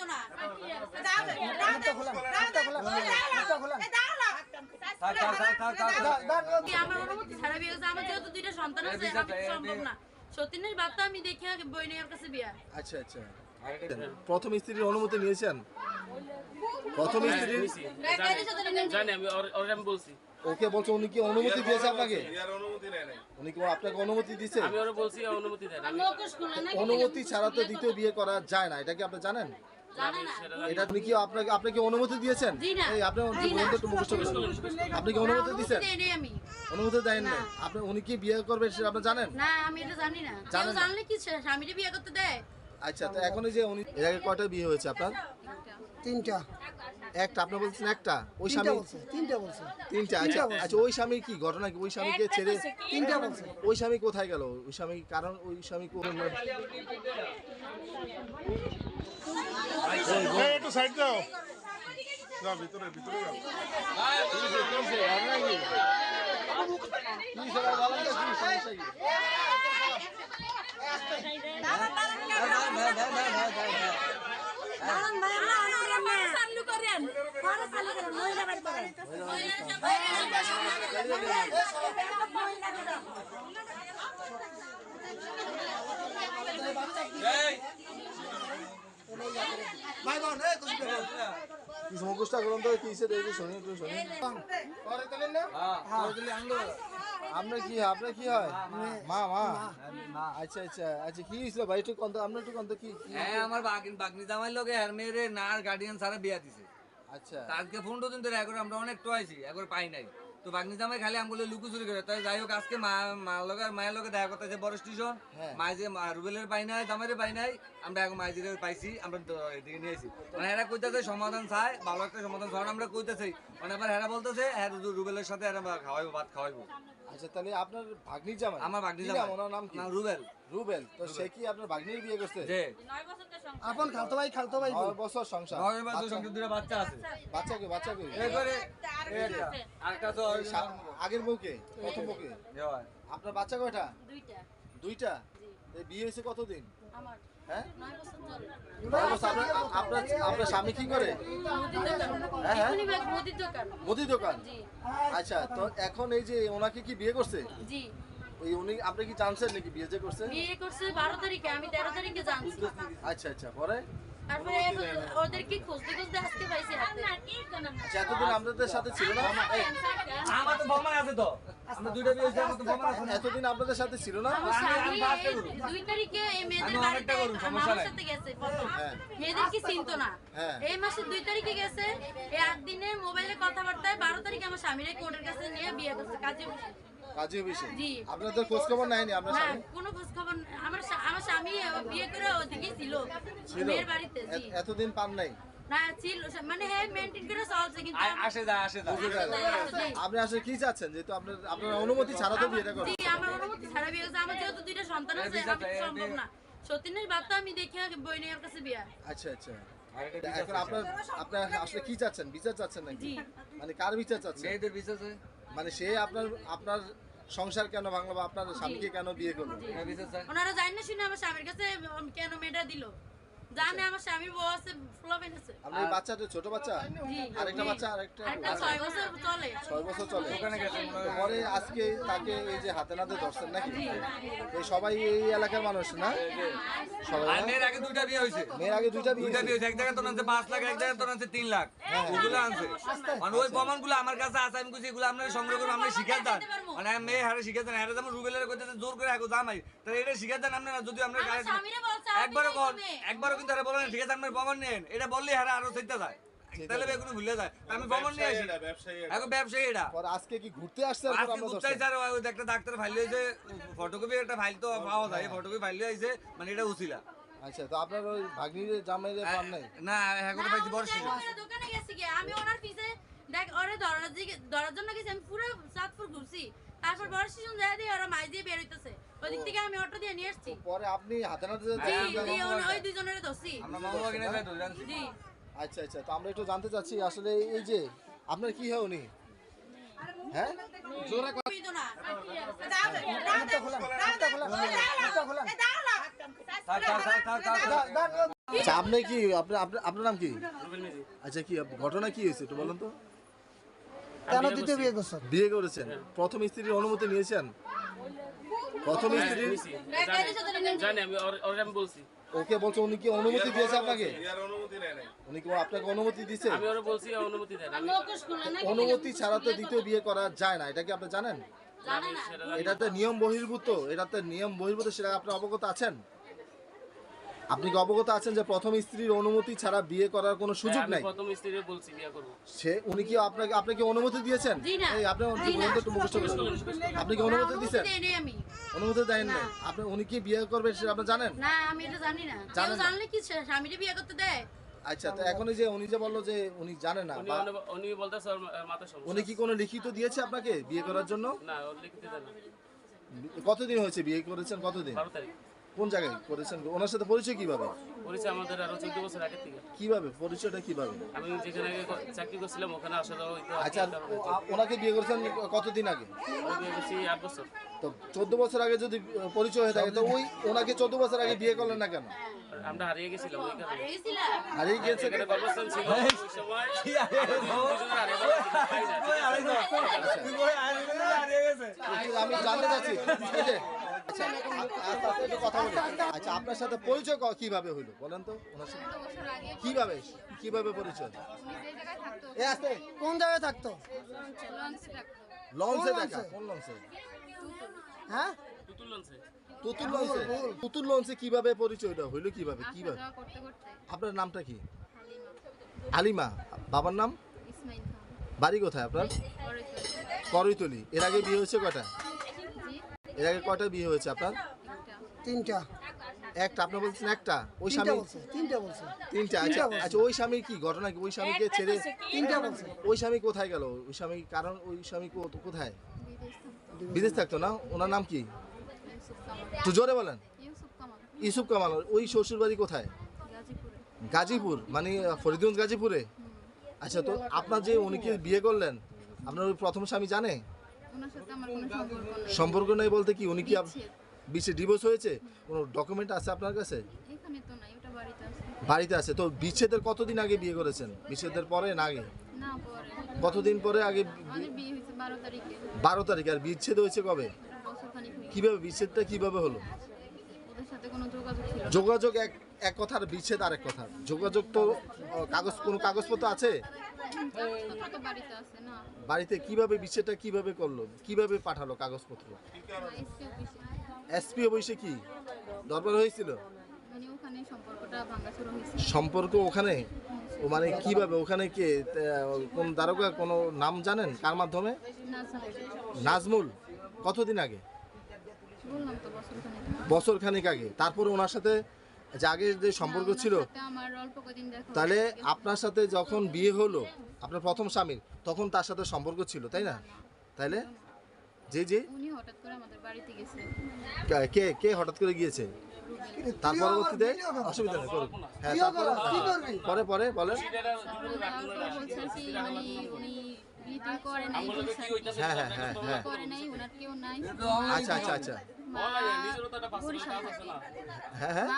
তো না। দাও দাও আমার অনুমতি ছাড়া বিয়ে আমার যেহেতু দুইটা সন্তান আছে তো সম্ভব না। সতীনের বাপ আমি দেখে বই কাছে বিয়া। আচ্ছা আচ্ছা। প্রথম স্ত্রীর অনুমতি নিয়েছেন? প্রথম জানি আমি ওর- আমি বলছি। ওকে বলছে উনি কি অনুমতি দিয়েছে আপনাকে? উনি কি আপনাকে অনুমতি দিয়েছে? আমি ওরা বলছি অনুমতি দেন ছাড়া তো দ্বিতীয় বিয়ে করা যায় না এটা কি আপনি জানেন? এটা আপনি কি আপনাকে আপনি কি অনুমতি দিয়েছেন? এই আপনি মুখস্থ কি অনুমতি দিয়েছেন? দেই নাই আমি। অনুমতি দেন না। আপনি উনি কি বিয়ে করবে সেটা আপনি জানেন? না আমি এটা জানি না। জানেন জানলে কি স্বামীরে বিয়ে করতে দেয়? আচ্ছা তো এখন এই যে উনি এর আগে কয়টা বিয়ে হয়েছে আপনার? তিনটা। একটা আপনি বলছেন একটা? ওই স্বামী বলছে তিনটা বলছে। তিনটা আচ্ছা আচ্ছা ওই স্বামীর কি ঘটনা কি? ওই স্বামীকে ছেড়ে তিনটা বলছে। ওই স্বামী কোথায় গেল? ওই স্বামী কারণ ওই স্বামী কোন- একটু সাইড দাও। যাও। কি সেটা বলেন তো, কি সমস্যা কি? চালু করেন কিছু মুখোশটা করুন তো কি দেখি শুনি একটু শুনি করে তোলেন না আপনার কি আপনার কি হয় মা মা আচ্ছা আচ্ছা আচ্ছা কি হয়েছিল ভাই একটু কন্ত আপনার একটু কন্ত কি হ্যাঁ আমার বাগিন বাগনি জামাই লোকে আর মেয়েরে নার গার্ডিয়ান সারা বিয়া দিছে। আচ্ছা। আজকে ফোন দিন ধরে একবার আমরা অনেক টোয়াইছি একবার পাই নাই। তো বাগনি জামাই খালি আমি বলে লুকু চুরি করে। তাই যাই হোক আজকে মা মা লগে মায়ের লগে দেখা করতে যে বড় স্টেশন। হ্যাঁ। মাই যে রুবেলের পাই নাই জামাইরে পাই নাই আমরা এখন মাইজিরে পাইছি আমরা এদিকে নিয়েছি মানে এরা কইতেছে সমাধান চাই ভালো একটা সমাধান চাই আমরা কইতেছি। মানে আবার এরা বলতেছে হ্যাঁ রুবেলের সাথে এরা খাওয়াইবো ভাত খাওয়াইবো। আচ্ছা তাহলে আপনার ভাগ্নি জামাই? আমার ভাগ্নি জামাই। ওনার নাম রুবেল। রুবেল তো সে কি আপনার ভাগ্নির বিয়ে করছে? বছর সংসার। আপন খালতো ভাই খালতো ভাই নয় বছর সংসার। নয় মাস সংসার। দুটো বাচ্চা আছে। বাচ্চা কে বাচ্চা কে এরপরে এটা। আরেকটা তো আগের বউকে প্রথম বউকে? আপনার বাচ্চা কয়টা? দুইটা। দুইটা? এই বিয়ে হয়েছে কতদিন? আমার। হ্যাঁ? বছর বছর। আপনার আপনার আপনার স্বামী কি করে? মুদির দোকান। হ্যাঁ, হ্যাঁ। জি। আচ্ছা তো এখন এই যে ওনাকে কি বিয়ে করছে? জি। ওই উনি আপনি কি জানছেন নাকি বিয়ে যে করছে বিয়ে করছে বারো তারিখে আমি তেরো তারিখে জানছি। আচ্ছা আচ্ছা পরে? তারপরে ওদেরকে খুঁজতে খুঁজতে আজকে পাইছি এতদিন আপনাদের সাথে ছিল না? আমার তো প্রমাণ আছে তো। আমরা দুইটা বিয়ে হয়েছে আমার তো প্রমাণ আছে। এতদিন আপনাদের সাথে ছিল না? আমি- আমি স্বামী ফার্স্টে এই করব। দুই তারিখে এই মেয়েদের বাড়িতে অনেকটা করব, সমস্যা আমার সাথে গেছে। মেয়েদের কি চিনতো না? হ্যাঁ। এই মাসের দুই তারিখে গেছে এই আট দিনে মোবাইলে কথাবার্তায় বারো তারিখে আমার স্বামীর কোর্টের কাছে নিয়ে বিয়ে করছে কাজে বসে। কাজী অফিসে আপনাদের খোঁজ খবর নেয়নি আপনার স্বামী? কোনো খোঁজ খবর আমার আমার স্বামী বিয়ে করে ওদিকে ছিল মেয়ের বাড়িতে এত- এতদিন পান নাই? মানে হ্যাঁ করে চলছে কিন্তু আসে যায় আসে যায় বুঝতে পারলাম। জি। আপনি আসলে কি চাচ্ছেন? যেহেতু আপনার আপনার অনুমতি ছাড়া তো বিয়েটা করেন। আমার অনুমতি ছাড়া বিয়ে আমার যেহেতু দুইটা সন্তান আছে বিয়ে আমি করতে- সম্ভব না। সতীনের বাপ আমি দেখে বই কাছে বিয়া। আচ্ছা আচ্ছা। বিচার এখন আপনার আপনার আসলে কি চাচ্ছেন? বিচার চাচ্ছেন নাকি। মানে কার বিচার চাচ্ছেন? মেয়েদের বিশ্বাসে মানে সে আপনার আপনার সংসার কেন ভাঙলো বা আপনার স্বামীকে কেন বিয়ে করল। ওনারা জানেন না শুনে আমার স্বামীর কাছে কেন মেয়েটা দিল জানে আমার স্বামীর বউ আছে আছে আপনার এই বাচ্চাটা ছোট বাচ্চা? আরেকটা বাচ্চা আরেকটা আরেকটা ছয় বছর চলে। ছয় বছর চলে। ওখানে গেছে পরে আজকে তাকে এই যে হাতে নাতে ধরছেন নাকি? এই সবাই এই এলাকার মানুষ না? সবাই আর মেয়ের আগে দুইটা বিয়ে হয়েছে। মেয়ের আগে দুইটা বিয়ে দুইটা বিয়ে হয়েছে। হয়েছে এক জায়গায় আনছে পাঁচ লাখ এক জায়গায় আনছে তিন লাখ। ওগুলো আনছে। মানে ওই প্রমাণগুলো আমার কাছে আছে আমি কইছি এগুলো আপনারা সংগ্রহ করে আপনি শিখার দেন মানে আমি মেয়ে হারে শিখার দেন হারে যেমন রুবেলের কইতেছে জোর করে হাগো জামাই তাহলে এটা শিখার দেন আপনারা যদি আপনার আমার স্বামীরে কিন্তু হারে বলেন ঠিক আছে আপনার প্রমাণ নেন এটা বললে হারে আরও চিন্তা যায়। তাহলে বেগুনি ভুলে যায়। আমি প্রমাণ নিয়ে আসি। ব্যবসায়ী এটা, ব্যবসায়ী এটা। এখন ব্যবসায়ী এটা। আজকে কি ঘুরতে আসছে আজকে ধরছেন? স্যার ওই একটা ডাক্তার ফাইল হয়েছে ফটোকপি একটা ফাইল তো পাওয়া যায় ফটোকপি ফাইল হয়েছে মানে এটা উচিলা। আচ্ছা তো আপনার ওই ভাগ্নির জামাইরে পান নাই? না হ্যাঁ করে পাইছি বড় দোকানে গেছি গিয়ে আমি ওনার পিছে দেখ ওরে ধরার জন্য গেছি আমি পুরো চাঁদপুর ঘুরছি। তারপর বড় স্টেশন যায় দিয়ে ওরা মাই দিয়ে বের হইতেছে। ওদিক থেকে আমি অটো দিয়ে নিয়ে আসছি পরে আপনি হাতে নাতে জি জি ওই- দুজনের আমরা মামা যাই তো জানছি জি আচ্ছা আচ্ছা তো আমরা একটু জানতে চাচ্ছি আসলে এই যে আপনার কি হয় উনি হ্যাঁ জোরে কথা- না। আচ্ছা আপনি কি আপনার আপনার- আপনার নাম কি আচ্ছা কি ঘটনা কি হয়েছে একটু বলুন তো কেন দ্বিতীয় বিয়ে করছেন বিয়ে করেছেন প্রথম স্ত্রীর অনুমতি নিয়েছেন প্রথম স্ত্রী জানি- জানি। আমি ওর- আমি বলছি। ওকে বলছো উনি কি অনুমতি দিয়েছে আপনাকে? উনি কি আপনাকে অনুমতি দিয়েছে? আমি ওরে বলছি অনুমতি দেন অনুমতি ছাড়া তো দ্বিতীয় বিয়ে করা যায় না এটা কি আপনি জানেন? এটা তো এটাতে নিয়ম বহির্ভূত এটা তো নিয়ম বহির্ভূত সেটা আপনি অবগত আছেন? আপনি কি অবগত আছেন যে প্রথম স্ত্রীর অনুমতি ছাড়া বিয়ে করার কোনো সুযোগ আমি নাই? প্রথম স্ত্রীরে বলছি বিয়ে করব। সে উনি কি আপনাকে আপনাকে অনুমতি দিয়েছেন? এই আপনি না। একটু মুখস্থ করেন আপনি কি অনুমতি দিয়েছেন? আমি। অনুমতি দেন না। আপনি উনি কি বিয়ে করবেন সেটা আপনি জানেন? না আমি এটা জানি না। কেউ জানেন জানলে কি সে- স্বামীরে বিয়ে করতে দেয়? আচ্ছা তো এখন এই যে উনি যে বলল যে উনি জানে না উনি বা উনি- উনি বলতেছে মাথা সমস্যা। উনি কি কোনো লিখিত দিয়েছে আপনাকে বিয়ে করার জন্য? না লিখিতে দেন না। কতদিন হয়েছে বিয়ে করেছেন? কতদিন? বারো তারিখ। কোন জায়গায় করেছেন? ওনার সাথে পরিচয় কীভাবে? পরিচয় আমাদের আরও চোদ্দ বছর আগের থেকে। কীভাবে? পরিচয়টা কীভাবে? আমি যেখানে আগে চাকরি করছিলাম ওখানে আচ্ছা ওনাকে বিয়ে করেছেন কতদিন আগে? আট বছর। তো চোদ্দ বছর আগে যদি পরিচয় হয়ে থাকে তো ওই ওনাকে চোদ্দ বছর আগে বিয়ে করলেন না কেন? আমরা হারিয়ে গেছিলাম হারিয়ে গেছে, আমি জানতে চাচ্ছি। আচ্ছা আচ্ছা আপনার সাথে পরিচয় কীভাবে হইল বলেন তো ওনার সাথে কীভাবে কীভাবে পরিচয় এ আস্তে কোন জায়গায় থাকতো লঞ্চে দেখা কোন লঞ্চে হ্যাঁ তুতুল লঞ্চে। তুতুল লঞ্চে কীভাবে পরিচয়টা হইল কীভাবে কীভাবে যাওয়া করতে করতে আপনার নামটা কি আলিমা বাবার নাম বাড়ি কোথায় আপনার করইতলি এর আগে বিয়ে হয়েছে কয়টা জি এর আগে কয়টা বিয়ে হয়েছে আপনার? তিনটা। একটা আপনি বলছেন একটা। ওই স্বামী তিনটা বলছে। তিনটা আচ্ছা আচ্ছা ওই স্বামীর কি? ঘটনা কি? ওই স্বামীকে ছেড়ে তিনটা বলছে। ওই স্বামী কোথায় গেল? ওই স্বামী কারণ ওই স্বামী কো- কোথায়? বিদেশ থাকতো। না? ওনার নাম কি? একটু জোরে বলেন। ইউসুফ কামাল। ওই শ্বশুর বাড়ি কোথায়? গাজীপুর। মানে ফরিদগঞ্জ গাজীপুরে? আচ্ছা তো আপনার যে উনিকে বিয়ে করলেন আপনার ওই প্রথম স্বামী জানে? ওনার সাথে আমার কোনো সম্পর্ক নেই সম্পর্ক নেই বলতে কি? উনি কি আপ- বিচ্ছেদ। ডিভোর্স হয়েছে? কোনো ডকুমেন্ট আছে আপনার কাছে? এখানে তো নাই ওটা বাড়িতে আছে। বাড়িতে আছে। তো বিচ্ছেদের কতদিন আগে বিয়ে করেছেন? বিচ্ছেদের পরে না আগে? না পরে। কতদিন পরে আগে আমাদের বিয়ে হয়েছে বারো তারিখে। বারো তারিখ। আর বিচ্ছেদ হয়েছে কবে? বছর খানিক কীভাবে বিচ্ছেদটা কীভাবে হলো? ওদের সাথে কোনো যোগাযোগ ছিল না। যোগাযোগ এক এক কথার বিচ্ছেদ আর এক কথা যোগাযোগ তো কাগজ, কোনো কাগজপত্র আছে? বাড়িতে কীভাবে বিচ্ছেদটা কীভাবে করল? কীভাবে পাঠালো কাগজপত্র? এসপি অফিসে কি? দরবার হয়েছিল? সম্পর্ক ওখানে? ও মানে কীভাবে? ওখানে কে কোন দারোগা কোনো নাম জানেন? কার মাধ্যমে? নাজমুল। কতদিন আগে? বছর খানিক আগে। তারপরে ওনার সাথে যে আগে যে সম্পর্ক ছিল আমার অল্প কদিন দেখা তাহলে আপনার সাথে যখন বিয়ে হলো আপনার প্রথম স্বামীর তখন তার সাথে সম্পর্ক ছিল তাই না? তাইলে জি জি উনি হঠাৎ করে আমাদের বাড়িতে গেছে। কে- কে কে হঠাৎ করে গিয়েছে? তার পরবর্তীতে? অসুবিধা নেই করুন হ্যাঁ তারপরে করবি? কি করবি পরে পরে বলেন। মানে উনি বিয়ে করে নাই বলছে হ্যাঁ হ্যাঁ হ্যাঁ হ্যাঁ। করে নাই ওনার কেউ নাই। আচ্ছা আচ্ছা আচ্ছা। মা বরিশাল হ্যাঁ হ্যাঁ।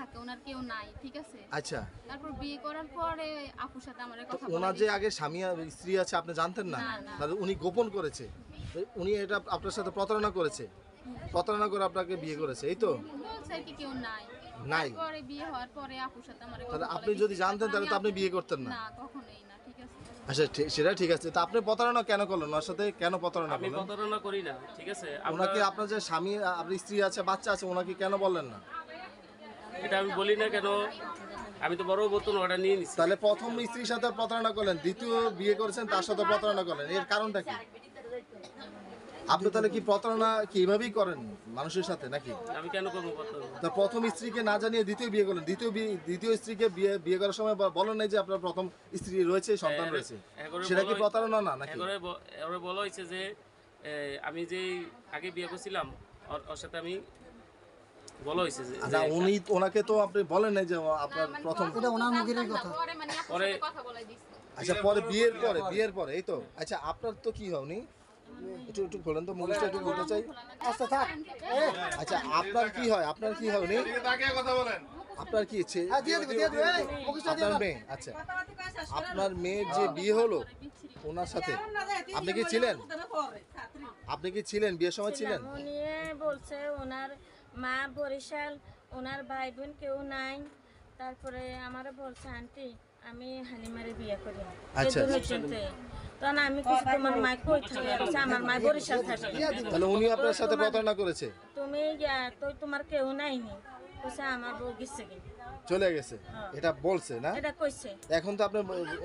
থাকে ওনার কেউ নাই ঠিক আছে? আচ্ছা। তারপর বিয়ে করার পরে আপুর সাথে আমার কথা ওনার যে আগে স্বামী স্ত্রী আছে আপনি জানতেন না। তাহলে উনি গোপন করেছে। উনি এটা আপনার সাথে প্রতারণা করেছে। প্রতারণা করে আপনাকে বিয়ে করেছে এই তো? কেউ নাই। নাই? পরে বিয়ে হওয়ার পরে আপুর সাথে আমার তাহলে আপনি যদি জানতেন তাহলে তো আপনি বিয়ে করতেন না কখনোই। আচ্ছা ঠিক- সেটা ঠিক আছে। তা আপনি প্রতারণা কেন করলেন? ওনার সাথে কেন প্রতারণা আমি করলেন? প্রতারণা করি না ঠিক আছে? আমরা- ওনাকে আপনার যে স্বামী আপনার স্ত্রী আছে বাচ্চা আছে ওনাকে কেন বললেন না? এটা আমি বলি না কেন? আমি তো বড় বোতল অর্ডার নিয়ে নিছি। তাহলে প্রথম স্ত্রীর সাথে প্রতারণা করলেন দ্বিতীয় বিয়ে করেছেন তার সাথে প্রতারণা করলেন। এর কারণটা কি? আপনি তাহলে কি প্রতারণা কি এভাবেই করেন মানুষের সাথে নাকি? আমি কেন করব প্রতারণা? তা প্রথম স্ত্রীকে না জানিয়ে দ্বিতীয় বিয়ে করলেন। দ্বিতীয় বিয়ে দ্বিতীয় স্ত্রীকে বিয়ে বিয়ে করার সময় বলেন নাই যে আপনার প্রথম স্ত্রী রয়েছে সন্তান রয়েছে। সেটা কি প্রতারণা না নাকি? বলা হয়েছে যে আমি যে আগে বিয়ে করছিলাম ওর ওর সাথে আমি বলা হয়েছে যে আচ্ছা উনি ওনাকে তো আপনি বলেন নাই যে আপনার প্রথম এটা ওনার মুখেরই কথা। পরে মানে আপুর পরে- সাথে কথা বলাই দিছে। আচ্ছা পরে বিয়ের পরে। বিয়ের পরে এই তো। আচ্ছা আপনার তো কি হয় উনি? একটু একটু খোলেন তো মুখটা একটু বলতে চাই। আচ্ছা থাক। আচ্ছা আপনার কি হয়? আপনার কি হয় উনি? তাকে কথা বলেন। আপনার কি ইচ্ছে? হ্যাঁ আপনার মেয়ে আচ্ছা। আপনার মেয়ের যে বিয়ে হলো ওনার সাথে আপনি কি ছিলেন? আপনি কি ছিলেন? বিয়ের সময় ছিলেন? উনি বলছে ওনার মা বরিশাল ওনার ভাই বোন কেউ নাই। তারপরে আমারও বলছে আন্টি আমি হালিমারে বিয়ে করি। আচ্ছা। এদুর হইচেন তে। তখন আমি কিছু তোমার মা কই থাকে আমার মা বরিশাল থাকে। তাহলে উনি আপনার সাথে প্রতারণা করেছে? তুমি তো তোমার কেউ নাই নি আমার বউ গেছে চলে গেছে? এটা বলছে না? এটা কইছে। এখন তো আপনি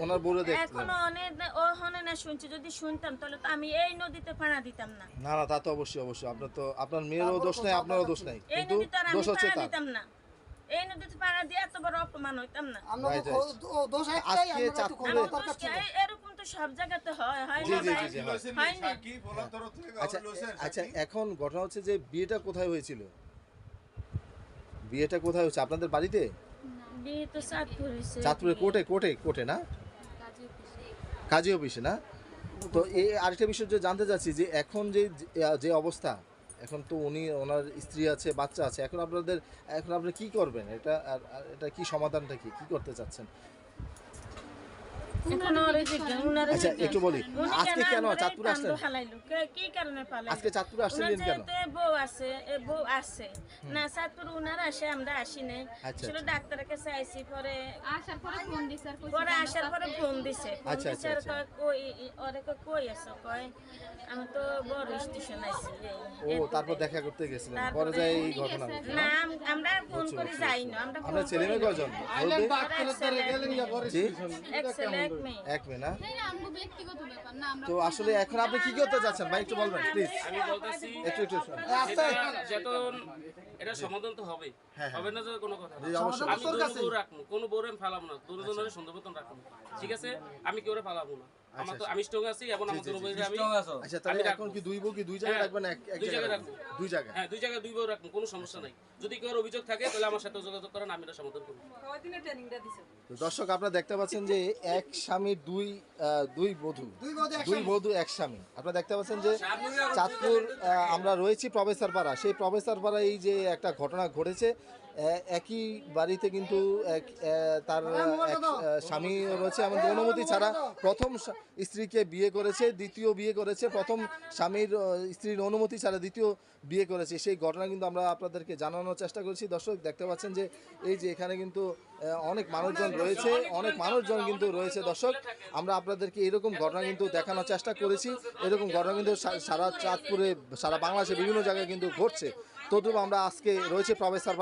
ওনার বউরে এখনও অনেক ও হনে না শুনছি যদি শুনতাম তাহলে তো আমি এই নদীতে পাড়া দিতাম না। না না তা তো অবশ্যই অবশ্যই। আপনার তো আপনার মেয়েরও দোষ নাই আপনারও দোষ নাই। কিন্তু দোষ হচ্ছে তার। দিতাম না। এই নদীতে পাড়া দিয়ে এত বড় অপমান হইতাম না। আজকে চাঁদপুরে- এরকম তো সব জায়গাতে হয় হয় না হয়। হয় না আচ্ছা আচ্ছা এখন ঘটনা হচ্ছে যে বিয়েটা কোথায় হয়েছিল? বিয়েটা কোথায় হচ্ছে আপনাদের বাড়িতে? বিয়ে তো চাঁদপুর হয়েছে। চাঁদপুরে কোর্টে কোর্টে কোর্টে না? কাজী অফিসে। না? তো এই আরেকটা বিষয় যে জানতে চাচ্ছি যে এখন যে যে অবস্থা এখন তো উনি ওনার স্ত্রী আছে, বাচ্চা আছে। এখন আপনাদের, এখন আপনি কি করবেন? এটা আর এটা কি সমাধানটা কি? কি করতে চাচ্ছেন এখন ওরে জিজ্ঞাসা উনারে আচ্ছা একটু বলি আজকে কেন আমরাই আসলেন? কান্দ হালাইলো? কে- কি কারণে পালাইলো? আজকে চাঁদপুরে আসলেন কেন? বউ আছে এ বউ আছে। না চাঁদপুর উনার আসে আমরা আসি নাই। আচ্ছা, ছিল ডাক্তারের কাছে আইসি পরে আসার পরে ফোন দিছে পরে আসার পরে ফোন দিছে। আচ্ছা, আচ্ছা, কয় কই ওরে কয় কই আছো? কয় আমি তো বড় স্টেশন আইছি ও তারপর দেখা করতে গেছিলেন পরে যায় এই ঘটনা না আমরা ফোন করে যাই না আমরা ছেলে মেয়ে কজন এক ছেলে, এক মেয়ে। না? না তো আসলে এখন আপনি কি করতে যাচ্ছেন ভাই একটু বলবেন প্লিজ আমি বলতেছি একটু একটু এটা এটা সমাধান তো হবে। হবে না যে কোনো কথা অবশ্যই। আমি দুনো বউ রাখব কোনো আমি না। দুজনের সুন্দর মতন রাখব ঠিক আছে? আমি কেউ ফালাবো না? আমার তো আমি স্ট্রং আছি এবং আমার দুনো আমি আচ্ছা তাহলে এখন কি দুই বউ কি দুই জায়গায় হ্যাঁ, রাখবেন এক এক দুই জায়গায় জায়গায় দুই জায়গায়? হ্যাঁ দুই জায়গায় দুই বউ রাখব কোনো সমস্যা নাই। যদি কেউ অভিযোগ থাকে তাহলে আমার সাথে যোগাযোগ করেন আমি এটা সমাধান করব। দর্শক আপনারা দেখতে পাচ্ছেন যে এক স্বামীর দুই দুই বধূ। দুই বধূ এক স্বামী। আপনারা দেখতে পাচ্ছেন যে চাঁদপুর আহ, আমরা রয়েছি প্রফেসর পাড়া। সেই প্রফেসর পাড়া এই যে একটা ঘটনা ঘটেছে একই বাড়িতে কিন্তু এক তার এক স্বামী রয়েছে এমন অনুমতি ছাড়া। প্রথম স্ত্রীকে বিয়ে করেছে দ্বিতীয় বিয়ে করেছে প্রথম স্বামীর স্ত্রীর অনুমতি ছাড়া দ্বিতীয় বিয়ে করেছে। সেই ঘটনা কিন্তু আমরা আপনাদেরকে জানানোর চেষ্টা করছি। দর্শক দেখতে পাচ্ছেন যে এই যে এখানে কিন্তু অনেক মানুষজন রয়েছে অনেক মানুষজন কিন্তু রয়েছে। দর্শক আমরা আপনাদেরকে এরকম ঘটনা কিন্তু দেখানোর চেষ্টা করেছি। এরকম ঘটনা কিন্তু সারা চাঁদপুরে সারা বাংলাদেশে বিভিন্ন জায়গায় কিন্তু ঘটছে। তদ্রুপ আমরা আজকে রয়েছে প্রফেসর